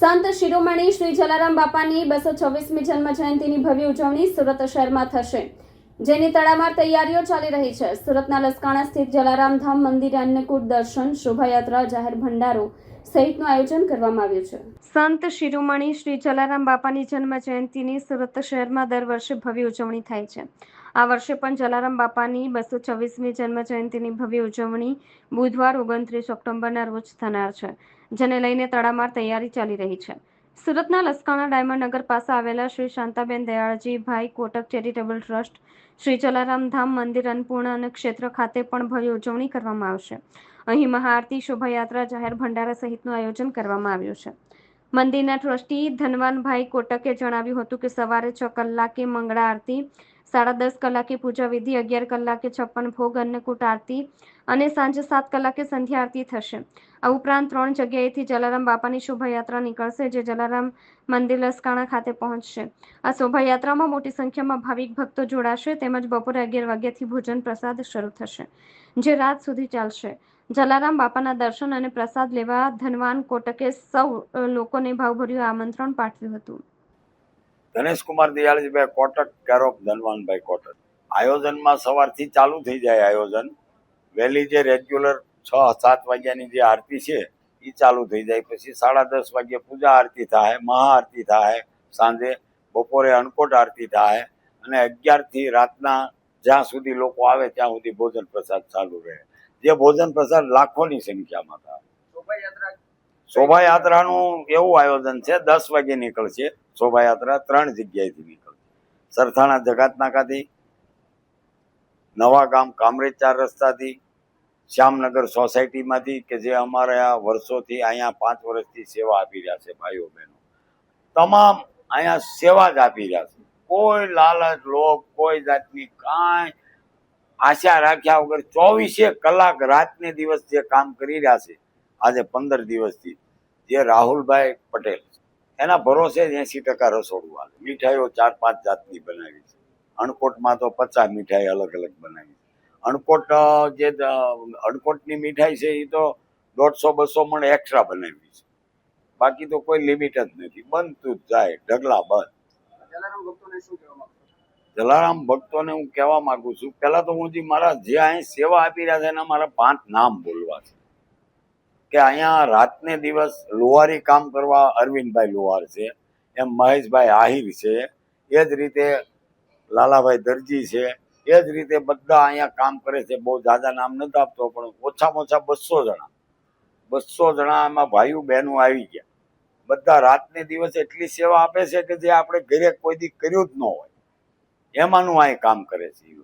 સંત શિરોમણી શ્રી જલારામ બાપાની બસો છવ્વીસમી જન્મ જયંતિની ભવ્ય ઉજવણી સુરત શહેરમાં થશે. જેની તડામાર તૈયારીઓ ચાલી રહી છે. સુરતના લસકાણા સ્થિત જલારામ ધામ મંદિર અન્નકૂટ દર્શન, શોભાયાત્રા, જાહેર ભંડારો સહિતનું આયોજન કરવામાં આવ્યું છે. સંત શિરોમણી શ્રી જલારામ બાપાની જન્મ જયંતિની સુરત શહેરમાં દર વર્ષે ભવ્ય ઉજવણી થાય છે. આ વર્ષે પણ જલારામ બાપાની બસો છવ્વીસમી જન્મ જયંતિની ભવ્ય ઉજવણી બુધવાર ઓગણત્રીસ ઓક્ટોબરના રોજ થનાર છે, જેને લઈને તડામાર તૈયારી ચાલી રહી છે. સુરતના લસકાણા ડાયમંડ નગર પાસે આવેલા શ્રી શાંતાબેન દયાળજીભાઈ કોટક ચેરિટેબલ ટ્રસ્ટ, શ્રી જલારામ ધામ મંદિર અન્નપૂર્ણા અને ક્ષેત્ર ખાતે પણ ભવ્ય ઉજવણી કરવામાં આવશે. અહીં મહાઆરતી શોભાયાત્રા જાહેર ભંડારા સહિતનું આયોજન કરવામાં આવ્યું છે. મંદિરના ટ્રસ્ટી ધનવાનભાઈ કોટકે જણાવ્યું હતું કે સવારે છ કલાકે મંગળા આરતી સાડા દસ કલાકે પૂજા વિધિ, અગિયાર કલાકે છપ્પન ભોગ અન્નકૂટ આરતી અને સાંજે સાત કલાકે સંધ્યા આરતી થશે. આ ઉપરાંત ત્રણ જગ્યાએથી જલારામ બાપાની શોભાયાત્રા નીકળશે, જે જલારામ મંદિર લસકાણા ખાતે પહોંચશે. આ શોભાયાત્રામાં મોટી સંખ્યામાં ભાવિક ભક્તો જોડાશે, તેમજ બપોરે અગિયાર વાગ્યાથી ભોજન પ્રસાદ શરૂ થશે, જે રાત સુધી ચાલશે. જલારામ બાપાના દર્શન અને પ્રસાદ લેવા ધનવાન કોટકે સૌ લોકોને ભાવભર્યું આમંત્રણ પાઠવ્યું હતું. ગણેશકુમાર દિયાળજીભાઈ કોટક કેરોપ ધનવાનભાઈ કોટક. આયોજનમાં સવારથી ચાલુ થઈ જાય આયોજન. વહેલી જે રેગ્યુલર છ, સાત વાગ્યાની જે આરતી છે એ ચાલુ થઈ જાય. પછી સાડા દસ વાગ્યે પૂજા આરતી થાય મહાઆરતી થાય, સાંજે બપોરે અન્નકોટ આરતી થાય અને અગિયારથી રાતના જ્યાં સુધી લોકો આવે ત્યાં સુધી ભોજન પ્રસાદ ચાલુ રહે. જે ભોજન પ્રસાદ લાખોની સંખ્યામાં થાય. શોભાયાત્રાનું એવું આયોજન છે? દસ વાગે નીકળશે શોભાયાત્રા, ત્રણ જગ્યાએથી નીકળશે. સરથાણા જગાતનાકાથી નવા ગામ કામરેજ ચાર રસ્તાથી, શ્યામનગર સોસાયટીમાંથી, કે જે અમારા વર્ષોથી અહીંયા પાંચ વર્ષથી સેવા આપી રહ્યા છે ભાઈઓ બહેનો. તમામ અહીંયા સેવા જ આપી રહ્યા છે. કોઈ લાલચ, લોભ, કોઈ જાતની કાંઈ આશા રાખ્યા વગર ચોવીસે કલાક રાતને દિવસ જે કામ કરી રહ્યા છે આજે પંદર દિવસથી જે રાહુલભાઈ પટેલ એના ભરોસે જ એસી ટકા રસોડું હાલે મીઠાઈઓ ચાર પાંચ જાતની બનાવી છે. અણકોટમાં તો પચાસ મીઠાઈ અલગ અલગ બનાવી છે. અણકોટ જે અણકોટની મીઠાઈ છે એ તો દોઢસો બસો મણ એક્સ્ટ્રા બનાવી છે. બાકી તો કોઈ લિમિટ જ નથી. બનતું જ જાય. ઢગલા બંધ. જલારામ ભક્તોને હું કહેવા માંગુ છું પહેલા તો હું જે મારા જે અહીં સેવા આપી રહ્યા છે એના મારા પાંચ નામ બોલવા છે. કે અહીંયા રાતને દિવસ લોહારી કામ કરવા અરવિંદભાઈ લોહાર છે, એમ મહેશભાઈ આહિર છે, એ જ રીતે લાલાભાઈ દરજી છે, એ જ રીતે બધા અહીંયા કામ કરે છે. બહુ જાદા નામ નથી આપતો, પણ ઓછામાં ઓછા બસો જણા. બસો જણા એમાં ભાઈઓ બહેનો આવી ગયા. બધા રાતને દિવસ એટલી સેવા આપે છે કે જે આપણે ઘરે કોઈ દી કર્યું જ ન હોય. એમાંનું આ કામ કરે છે.